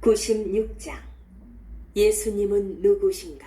96장 예수님은 누구신가?